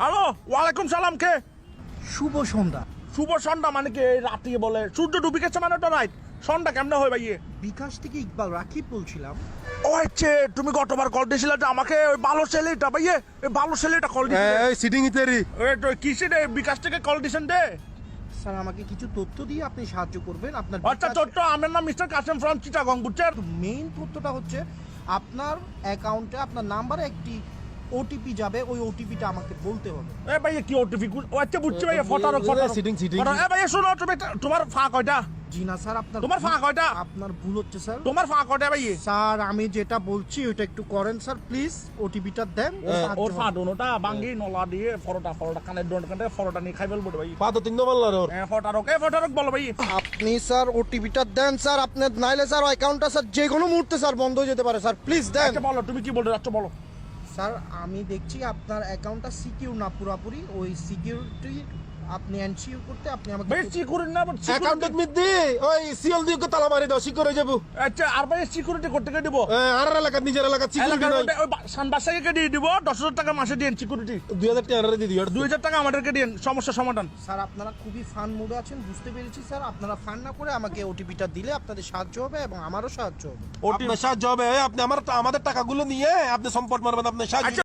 Hello ওয়ালাইকুম সালাম কে? শুভ সন্ধ্যা। শুভ সন্ধ্যা মানে কি? এই রাতে বলে। সূর্য ডুবে গেছে মানে তো রাইট সন্ধ্যা কেমনে হয় ভাইয়ে? বিকাশ থেকে ইকবাল রাকিব বলছিলাম। ও হচ্ছে তুমি গতবার কল দিয়েছিলে যে আমাকে ওই ভালো ছেলেটা ভাইয়ে ওই ভালো ছেলেটা কল দিয়েছিলে। এই সিটিং ইতেরি তো কিসে রে বিকাশ থেকে কল দিয়েছেন দে স্যার আমাকে কিছু তথ্য দিয়ে আপনি সাহায্য করবেন। আপনার আচ্ছা ছোট্ট আমার নাম মিস্টার কাসেম ফ্রম চিটাগং বুঝছেন মেইন তথ্যটা হচ্ছে আপনার অ্যাকাউন্টে আপনার নাম্বারে একটি ওটিপি যাবে ওই ওটিপিটা আমাকে বলতে হবে। এ ভাইয়ে কি ওটিপি ও আচ্ছা বুঝছি ভাইয়া ফটারক ফটারক sitting. ফটারক। এ ভাইয়া শোনো তুমি তোমার ফা কয়টা? জি না স্যার আপনার তোমার ফা কয়টা? আপনার ভুল হচ্ছে স্যার। তোমার ফা কয়টা ভাইয়ে? স্যার আমি যেটা বলছি ওইটা একটু করেন স্যার প্লিজ। ওটিপিটা দেন ওর ফা দোনোটা বাঙ্গি নলা দিয়ে ফরোটা ফরোটা কানের দোনো কানে ফরোটা নিয়ে খাই ফেলব ভাই পা তো তিন নম্বর ওর। এ ফটারক এ ফটারক বলো ভাই আপনি স্যার ওটিপিটা দেন স্যার আপনার নাইলে স্যার অ্যাকাউন্টটা স্যার যে কোনো মুহূর্তে স্যার বন্ধ হয়ে যেতে পারে স্যার প্লিজ দেন। আচ্ছা বলো তুমি কি বলতে যাচ্ছ বলো। স্যার আমি দেখছি আপনার অ্যাকাউন্টটা সিকিউর না পুরোপুরি। ওই সিকিউরিটি আপনি করতে আপনি আমাকে সিকিউরিটি না বাট মিদ্দি ওই সিএল দিয়ে তালা মারি দাও সিকিউর হয়ে যাব। আচ্ছা আর ভাই সিকিউরিটি করতে কে দিব? আর এলাকার নিজের এলাকার সিকিউরিটি নাই সানবাসাকে দিয়ে দিব? দশ হাজার টাকা মাসে দিন সিকিউরিটি দুই হাজার টাকা আনারে দিয়ে দিও। দুই হাজার টাকা আমাদেরকে দিন সমস্যা সমাধান। স্যার আপনারা খুবই ফান মোডে আছেন বুঝতে পেরেছি স্যার আপনারা ফান না করে আমাকে ওটিপিটা দিলে আপনাদের সাহায্য হবে এবং আমারও সাহায্য হবে। আপনার সাহায্য হবে আপনি আমার আমাদের টাকাগুলো নিয়ে আপনি সম্পদ মারবেন আপনার সাহায্য আচ্ছা